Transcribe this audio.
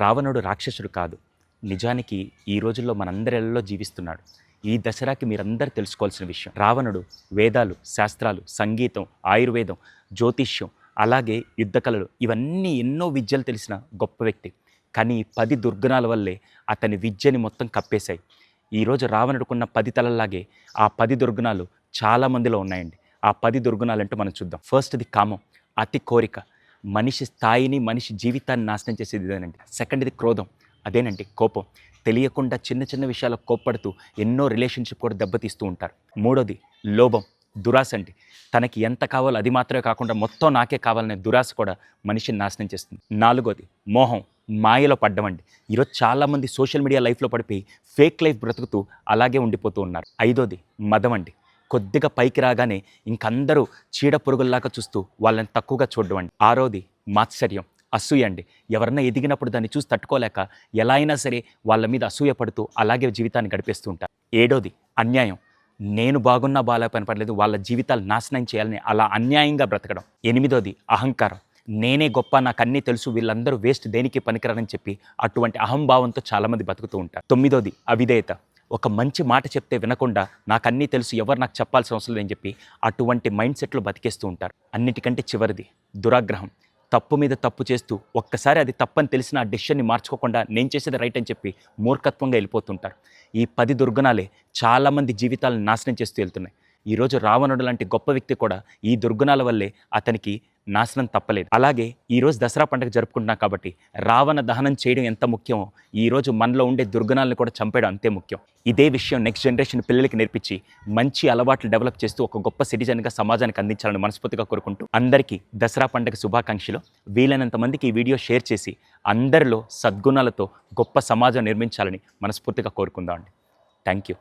రావణుడు రాక్షసుడు కాదు. నిజానికి ఈ రోజుల్లో మనందరిలో జీవిస్తున్నాడు. ఈ దసరాకి మీరందరూ తెలుసుకోవాల్సిన విషయం. రావణుడు వేదాలు శాస్త్రాలు సంగీతం ఆయుర్వేదం జ్యోతిష్యం అలాగే యుద్ధ కళలు ఇవన్నీ ఎన్నో విద్యలు తెలిసిన గొప్ప వ్యక్తి. కానీ పది దుర్గుణాల వల్లే అతని విద్యని మొత్తం కప్పేశాయి. ఈరోజు రావణుడుకున్న పది తలల్లాగే ఆ పది దుర్గుణాలు చాలా మందిలో ఉన్నాయండి. ఆ పది దుర్గుణాలు అంటే మనం చూద్దాం. ఫస్ట్ది కామం అతి కోరిక. మనిషి స్థాయిని మనిషి జీవితాన్ని నాశనం చేసేది ఇదేనండి. సెకండ్ది క్రోధం. అదేనండి కోపం. తెలియకుండా చిన్న చిన్న విషయాలకు కోప్పడుతూ ఎన్నో రిలేషన్షిప్ కూడా దెబ్బతీస్తూ ఉంటారు. మూడోది లోభం. దురాశ అండి. తనకి ఎంత కావాలో అది మాత్రమే కాకుండా మొత్తం నాకే కావాలనే దురాశ కూడా మనిషిని నాశనం చేస్తుంది. నాలుగోది మోహం. మాయలో పడ్డమండి. ఈరోజు చాలామంది సోషల్ మీడియా లైఫ్లో పడిపోయి ఫేక్ లైఫ్ బ్రతుకుతూ అలాగే ఉండిపోతూ ఉన్నారు. ఐదోది మదం అండి. కొద్దిగా పైకి రాగానే ఇంకందరూ చీడ పురుగుల్లాగా చూస్తూ వాళ్ళని తక్కువగా చూడడం అండి. ఆరోది మాత్సర్యం అసూయ అండి. ఎవరన్నా ఎదిగినప్పుడు దాన్ని చూసి తట్టుకోలేక ఎలా అయినా సరే వాళ్ళ మీద అసూయ పడుతూ అలాగే జీవితాన్ని గడిపేస్తూ ఉంటారు. ఏడోది అన్యాయం నేను బాగున్నా బాగా పనిపడలేదు వాళ్ళ జీవితాలు నాశనం చేయాలని అలా అన్యాయంగా బ్రతకడం. ఎనిమిదోది అహంకారం నేనే గొప్ప నాకు అన్నీ తెలుసు వీళ్ళందరూ వేస్ట్ దేనికి పనికిరారని చెప్పి అటువంటి అహంభావంతో చాలామంది బతుకుతూ ఉంటారు. తొమ్మిదోది అవిధేయత ఒక మంచి మాట చెప్తే వినకుండా నాకు అన్నీ తెలుసు ఎవరు నాకు చెప్పాల్సిన అవసరం లేదని చెప్పి అటువంటి మైండ్ సెట్లో బతికేస్తూ ఉంటారు. అన్నిటికంటే చివరిది దురాగ్రహం. తప్పు మీద తప్పు చేస్తూ ఒక్కసారి అది తప్పని తెలిసిన ఆ డెసిషన్ని మార్చుకోకుండా నేను చేసేది రైట్ అని చెప్పి మూర్ఖత్వంగా వెళ్ళిపోతుంటారు. ఈ పది దుర్గుణాలే చాలామంది జీవితాలను నాశనం చేస్తూ వెళ్తున్నాయి. ఈరోజు రావణుడు లాంటి గొప్ప వ్యక్తి కూడా ఈ దుర్గుణాల వల్లే అతనికి నాశనం తప్పలేదు. అలాగే ఈరోజు దసరా పండుగ జరుపుకుంటున్నాం కాబట్టి రావణ దహనం చేయడం ఎంత ముఖ్యమో ఈరోజు మనలో ఉండే దుర్గుణాలను కూడా చంపేయడం అంతే ముఖ్యం. ఇదే విషయం నెక్స్ట్ జనరేషన్ పిల్లలకి నేర్పించి మంచి అలవాట్లు డెవలప్ చేస్తూ ఒక గొప్ప సిటిజన్గా సమాజానికి అందించాలని మనస్ఫూర్తిగా కోరుకుంటూ అందరికీ దసరా పండుగ శుభాకాంక్షలు. వీలైనంత మందికి ఈ వీడియో షేర్ చేసి అందరిలో సద్గుణాలతో గొప్ప సమాజం నిర్మించాలని మనస్ఫూర్తిగా కోరుకుందాం అండి థ్యాంక్ యూ